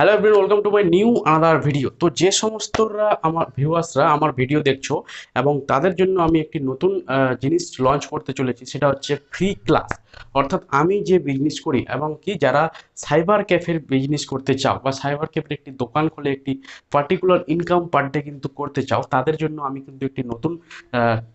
Hello everyone welcome to my new other video তো যে সমস্তরা আমার ভিউয়ার্সরা আমার ভিডিও দেখছ এবং তাদের জন্য আমি একটি নতুন জিনিস লঞ্চ করতে চলেছি, সেটা হচ্ছে ফ্রি ক্লাস অর্থাৎ আমি যে বিজনেস করি এবং কি যারা সাইবার ক্যাফের বিজনেস করতে চাও বা সাইবার ক্যাফের একটি দোকান খুলে একটি পার্টিকুলার ইনকাম পার ডে কিন্তু করতে চাও, তাদের জন্য আমি কিন্তু একটি নতুন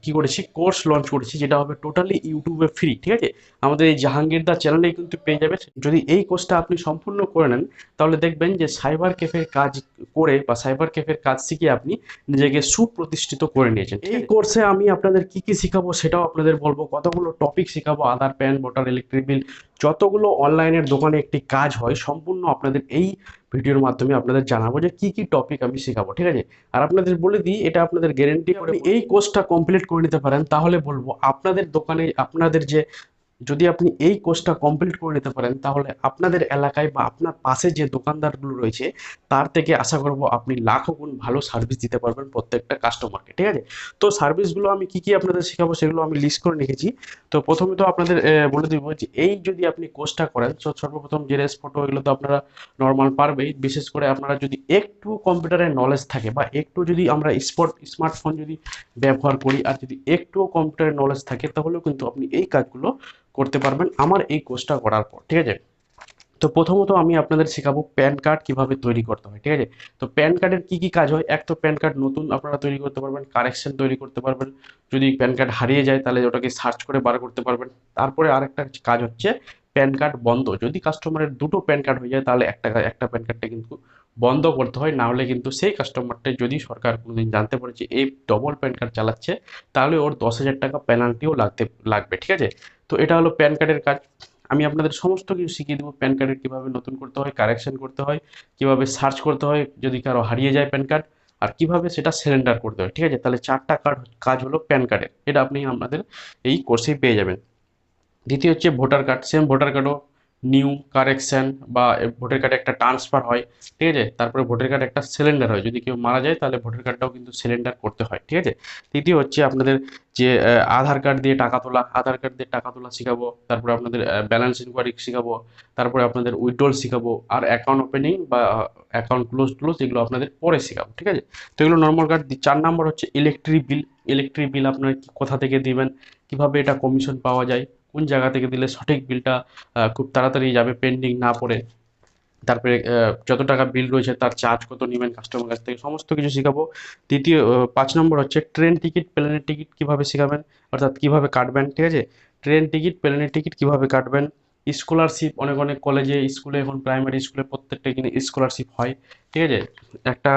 কি করেছি কোর্স লঞ্চ করেছি, যেটা হবে টোটালি ইউটিউবে ফ্রি ঠিক আছে? আমাদের এই জাহাঙ্গীর দা চ্যানেলেই কিন্তু পেয়ে যাবে। যদি এই কোর্সটা আপনি সম্পূর্ণ করে নেন, তাহলে দেখবেন যে সাইবার ক্যাফের কাজ করে বা সাইবার ক্যাফের কাজ শিখে আপনি নিজেকে সুপ্রতিষ্ঠিত করে নিয়েছেন। এই কোর্সে আমি আপনাদের কি কি শেখাবো সেটাও আপনাদের বলব। কতগুলো টপিক শেখাবো? Aadhaar PAN voter electric bill যতগুলো অনলাইনের দোকানে একটি কাজ হয় সম্পূর্ণ আপনাদের এই ভিডিওর মাধ্যমে আপনাদের জানাব যে কি কি টপিক আমি শেখাবো। ঠিক আছে? আর আপনাদের বলে দিই এটা আপনাদের গ্যারেন্টি করে এই কোর্সটা কমপ্লিট করে নিতে পারেন। তাহলে বলব আপনাদের দোকানে আপনাদের যে যদি আপনি এই কোর্সটা কমপ্লিট করে নিতে পারেন, তাহলে আপনাদের এলাকায় বা আপনার পাশে যে দোকানদারগুলো রয়েছে, তার থেকে আশা করব আপনি লাখো গুণ ভালো সার্ভিস দিতে পারবেন প্রত্যেকটা কাস্টমারকে ঠিক আছে? তো সার্ভিসগুলো আমি কি কি আপনাদের শেখাবো সেগুলো আমি লিস্ট করে রেখেছি। তো প্রথমে তো আপনাদের বলে দিব যে এই যদি আপনি কোর্সটা করেন, তো সর্বপ্রথম জেরেস ফটো এগুলো তো আপনারা নর্মাল পারবেই। বিশেষ করে আপনারা যদি একটু কম্পিউটারের নলেজ থাকে বা একটু যদি আমরা স্পট স্মার্টফোন যদি ব্যবহার করি আর যদি একটুও কম্পিউটারের নলেজ থাকে, তাহলেও কিন্তু আপনি এই কাজগুলো করতে পারবেন আমার এই কোর্সটা করার পর, ঠিক আছে? তো প্রথমত আমি আপনাদের শেখাবো প্যান কার্ড কীভাবে তৈরি করতে হয়, ঠিক আছে? তো প্যান কার্ডের কি কি কাজ হয়? এক তো প্যান কার্ড নতুন আপনারা তৈরি করতে পারবেন, কারেকশন তৈরি করতে পারবেন। যদি প্যান কার্ড হারিয়ে যায় তাহলে ওটাকে সার্চ করে বার করতে পারবেন। তারপরে আরেকটা কাজ হচ্ছে প্যান কার্ড বন্ধ। যদি কাস্টমারের দুটো প্যান কার্ড হয়ে যায় তাহলে একটা একটা প্যান কার্ডটা কিন্তু বন্ধ করতে হয় না হলে কিন্তু সেই কাস্টমারটা যদি সরকার কোনোদিন জানতে পারে যে এই ডবল প্যান কার্ড চালাচ্ছে, তাহলে ওর দশ হাজার টাকা পেনাল্টিও লাগতে, লাগবে, ঠিক আছে? তো এটা হলো প্যান কার্ডের কাজ। আমি আপনাদের সমস্ত কিছু শিখিয়ে দেবো প্যান কার্ডের কীভাবে নতুন করতে হয় কারেকশন করতে হয়, কীভাবে সার্চ করতে হয়, যদি কারও হারিয়ে যায় প্যান কার্ড আর কীভাবে সেটা সিলিন্ডার করতে হয়, ঠিক আছে? তাহলে চারটা কার্ড কাজ হলো প্যান কার্ডের এটা আপনি আপনাদের এই কোর্সেই পেয়ে যাবেন। দ্বিতীয় হচ্ছে ভোটার কার্ড সেম ভোটার কার্ডও নিউ কারেকশন বা ভোটার কার্ডে একটা ট্রান্সফার হয়, ঠিক আছে? তারপরে ভোটার কার্ডে একটা সিলিন্ডার হয়। যদি কেউ মারা যায়, তাহলে ভোটার কার্ডটাও কিন্তু সিলিন্ডার করতে হয়, ঠিক আছে? তৃতীয় হচ্ছে আপনাদের যে আধার কার্ড দিয়ে টাকা তোলা, আধার কার্ড দিয়ে টাকা তোলা শেখাবো, তারপরে আপনাদের ব্যালেন্স ইনকোয়ারি শেখাবো, তারপরে আপনাদের উইথড্রল শেখাবো, আর অ্যাকাউন্ট ওপেনিং বা অ্যাকাউন্ট ক্লোজ ক্লোজ এগুলো আপনাদের পরে শেখাবো, ঠিক আছে? তো এগুলো নর্মাল কার্ড চার নাম্বার হচ্ছে ইলেকট্রিক বিল ইলেকট্রিক বিল আপনারা কোথা থেকে দিবেন? কীভাবে এটা কমিশন পাওয়া যায়? কোন জায়গা থেকে দিলে সঠিক বিলটা খুব তাড়াতাড়ি যাবে পেন্ডিং না পড়ে তারপরে যত টাকা বিল রয়েছে তার চার্জ কত নেবেন কাস্টমার কাছ থেকে সমস্ত কিছু শেখাবো। আহ, পাঁচ নম্বর হচ্ছে ট্রেন টিকিট প্লেনের টিকিট কীভাবে শেখাবেন অর্থাৎ কীভাবে কাটবেন ঠিক আছে? ট্রেন টিকিট প্লেনের টিকিট কীভাবে কাটবেন? স্কলারশিপ অনেক অনেক কলেজে স্কুলে এখন প্রাইমারি স্কুলে প্রত্যেকটা কিন্তু স্কলারশিপ হয় ঠিক আছে? একটা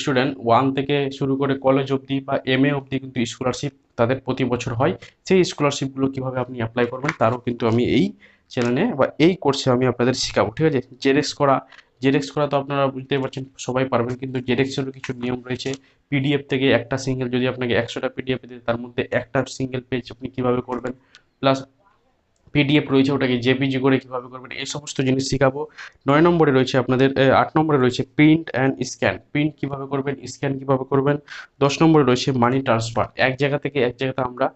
স্টুডেন্ট ওয়ান থেকে শুরু করে কলেজ অবধি বা এম এ অবধি কিন্তু স্কলারশিপ তাদের প্রতি বছর হয়। সেই স্কলারশিপগুলো কীভাবে আপনি অ্যাপ্লাই করবেন তারও কিন্তু আমি এই চ্যানেলে বা এই কোর্সে আমি আপনাদের শেখাবো, ঠিক আছে? জেরেক্স করা জেরেক্স করা তো আপনারা বুঝতেই পারছেন, সবাই পারবেন কিন্তু জেরেক্সেরও কিছু নিয়ম রয়েছে। পিডিএফ থেকে একটা সিঙ্গেল যদি আপনাকে একশোটা পিডিএফ দিতে, তার মধ্যে একটা সিঙ্গেল পেজ আপনি কীভাবে করবেন? প্লাস পিডিএফ রয়েছে, ওটাকে জেপিজি করে কীভাবে করবেন, এই সমস্ত জিনিস শেখাবো। নয় নম্বরে রয়েছে আপনাদের আট নম্বরে রয়েছে প্রিন্ট অ্যান্ড স্ক্যান প্রিন্ট কীভাবে করবেন স্ক্যান কীভাবে করবেন? দশ নম্বরে রয়েছে মানি ট্রান্সফার এক জায়গা থেকে এক জায়গাতে আমরা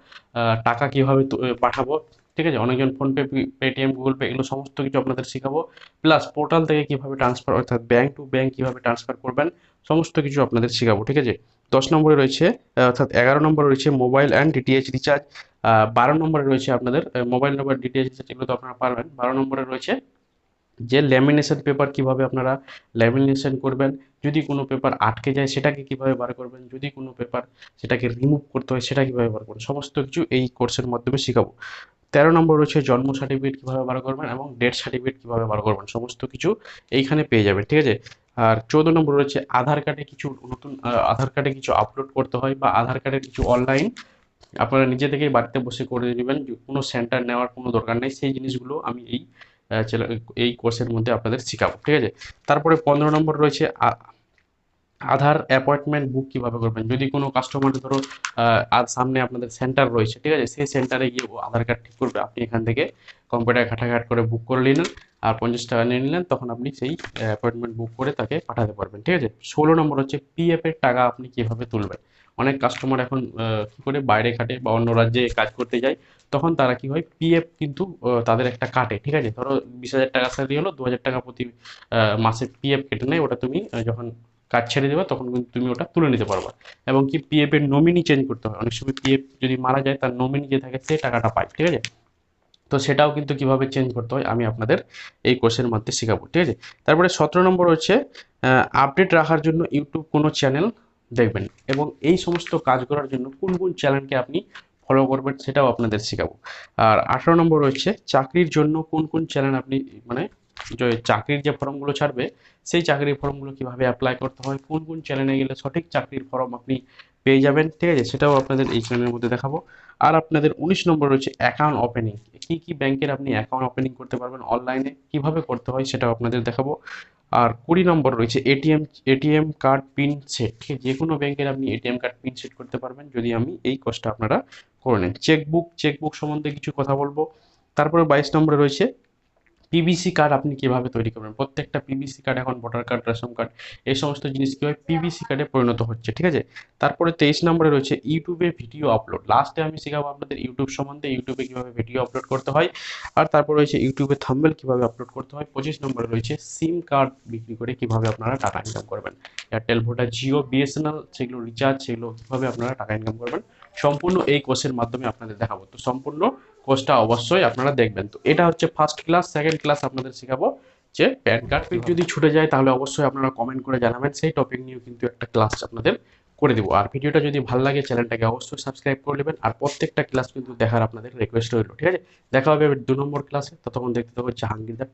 টাকা কীভাবে পাঠাবো, ঠিক আছে? অনেকজন ফোনপে পেটিএম গুগল পে এগুলো সমস্ত কিছু আপনাদের শেখাবো। প্লাস পোর্টাল থেকে কীভাবে ট্রান্সফার অর্থাৎ ব্যাঙ্ক টু ব্যাঙ্ক কীভাবে ট্রান্সফার করবেন, সমস্ত কিছু আপনাদের শেখাবো, ঠিক আছে? দশ নম্বরে রয়েছে অর্থাৎ এগারো নম্বরে রয়েছে মোবাইল অ্যান্ড ডিটিএইচ রিচার্জ বারো নম্বরে রয়েছে আপনাদের মোবাইল নম্বর ডিটিএইচ রিচার্জ এগুলো তো আপনারা পারবেন। বারো নম্বরে রয়েছে যে ল্যামিনেশন পেপার কীভাবে আপনারা ল্যামিনেশন করবেন, যদি কোনো পেপার আটকে যায় সেটাকে কীভাবে বার করবেন, যদি কোনো পেপার সেটাকে রিমুভ করতে হয় সেটা কীভাবে বার করবেন, সমস্ত কিছু এই কোর্সের মাধ্যমে শেখাবো। তেরো নম্বর রয়েছে জন্ম সার্টিফিকেট কীভাবে বার করবেন এবং ডেথ সার্টিফিকেট কীভাবে বার করবেন, সমস্ত কিছু এইখানে পেয়ে যাবেন, ঠিক আছে? আর চোদ্দ নম্বর রয়েছে আধার কার্ডে কিছু নতুন আধার কার্ডে কিছু আপলোড করতে হয় বা আধার কার্ডের কিছু অনলাইন আপনারা নিজে থেকেই বাড়িতে বসে করে নেবেন। কোনো সেন্টার নেওয়ার কোনো দরকার নেই। সেই জিনিসগুলো আমি এই এই কোর্সের মধ্যে আপনাদের শেখাবো। ঠিক আছে? তারপরে পনেরো নম্বর রয়েছে আধার অ্যাপয়েন্টমেন্ট বুক কীভাবে করবেন? যদি কোনো কাস্টমার ধরো আজ সামনে আপনাদের সেন্টার রয়েছে, ঠিক আছে? সেই সেন্টারে গিয়ে আধার কার্ড ঠিক করবে। আপনি এখান থেকে কম্পিউটার ঘাটাঘাট করে বুক করে নিলেন আর পঞ্চাশ টাকা নিয়ে নিলেন, তখন আপনি সেই অ্যাপয়েন্টমেন্ট বুক করে তাকে পাঠাতে পারবেন, ঠিক আছে? ষোলো নম্বর হচ্ছে পিএফ এর টাকা আপনি কীভাবে তুলবেন? অনেক কাস্টমার এখন কী করে? বাইরে খাটে বা অন্য রাজ্যে কাজ করতে যায়, তখন তারা কি হয়? পিএফ কিন্তু তাদের একটা কাটে, ঠিক আছে? ধরো বিশ হাজার টাকা স্যালারি হলো, দু হাজার টাকা প্রতি মাসে পিএফ কেটে নেয়, ওটা তুমি যখন কাজ ছেড়ে দেবে, তখন কিন্তু তুমি ওটা তুলে নিতে পারবা। এবং কি পিএফ এর নমিনি চেঞ্জ করতে হয়। অনেক সময় পিএফ যদি মারা যায়, তার নমিনি যে থাকে, সে টাকাটা পায়, ঠিক আছে? তো সেটাও কিন্তু কীভাবে চেঞ্জ করতে হয়, আমি আপনাদের এই কোর্সের মধ্যে শেখাবো, ঠিক আছে? তারপরে সতেরো নম্বর হচ্ছে আপডেট রাখার জন্য ইউটিউব কোনো চ্যানেল দেখবেন এবং এই সমস্ত কাজ করার জন্য কোন কোন চ্যানেলকে আপনি ফলো করবেন, সেটাও আপনাদের শেখাবো। আর আঠারো নম্বর হচ্ছে, চাকরির জন্য কোন কোন চ্যানেল আপনি মানে যে চাকরির যে ফর্মগুলো ছাড়বে, সেই চাকরির ফর্মগুলো কীভাবে অ্যাপ্লাই করতে হয়, কোন কোন চ্যানেলে গেলে সঠিক চাকরির ফর্ম আপনি পেয়ে যাবেন, ঠিক আছে? সেটাও আপনাদের এই চ্যানেলের মধ্যে দেখাবো। আর আপনাদের উনিশ নম্বর রয়েছে অ্যাকাউন্ট ওপেনিং কি কি ব্যাংকের আপনি অ্যাকাউন্ট ওপেনিং করতে পারবেন অনলাইনে কীভাবে করতে হয় সেটাও আপনাদের দেখাবো। আর কুড়ি নম্বর রয়েছে ATM ATM card PIN set ঠিক আছে? যে কোনো ব্যাংকের আপনি এটিএম কার্ড পিন সেট করতে পারবেন, যদি আমি এই কোর্সটা আপনারা করে নেন। চেকবুক চেকবুক সম্বন্ধে কিছু কথা বলব। তারপরে বাইশ নম্বরে রয়েছে পিভিসি কার্ড আপনি কীভাবে তৈরি করবেন? প্রত্যেকটা পিভিসি কার্ড এখন ভোটার কার্ড রেশন কার্ড এই সমস্ত জিনিস কীভাবে পিভিসি কার্ডে পরিণত হচ্ছে, ঠিক আছে? তারপরে তেইশ নম্বরে রয়েছে ইউটিউবে ভিডিও আপলোড লাস্টে আমি শেখাবো আপনাদের ইউটিউব সম্বন্ধে ইউটিউবে কীভাবে ভিডিও আপলোড করতে হয়। আর তারপর রয়েছে ইউটিউবে থাম্বেল কীভাবে আপলোড করতে হয়। পঁচিশ নম্বরে রয়েছে সিম কার্ড বিক্রি করে কীভাবে আপনারা টাকা ইনকাম করবেন। এয়ারটেল ভোডা জিও বিএসএনএল সেগুলো রিচার্জ সেগুলো কীভাবে আপনারা টাকা ইনকাম করবেন। সম্পূর্ণ এই কোর্সের মাধ্যমে আপনাদের দেখাবো। তো সম্পূর্ণ কোর্সটা অবশ্যই আপনারা দেখবেন। তো এটা হচ্ছে ফার্স্ট ক্লাস সেকেন্ড ক্লাস আপনাদের শেখাবো যে প্যান কার্ড পিক যদি ছুটে যায় তাহলে অবশ্যই আপনারা কমেন্ট করে জানাবেন। সেই টপিক নিয়েও কিন্তু একটা ক্লাস আপনাদের করে দেবো। আর ভিডিওটা যদি ভালো লাগে চ্যানেলটাকে অবশ্যই সাবস্ক্রাইব করে নেবেন। আর প্রত্যেকটা ক্লাস কিন্তু দেখার আপনাদের রিকোয়েস্ট রইল, ঠিক আছে? দেখা হবে দু নম্বর ক্লাসে ততক্ষণ দেখতে থাকব জাহাঙ্গীরদার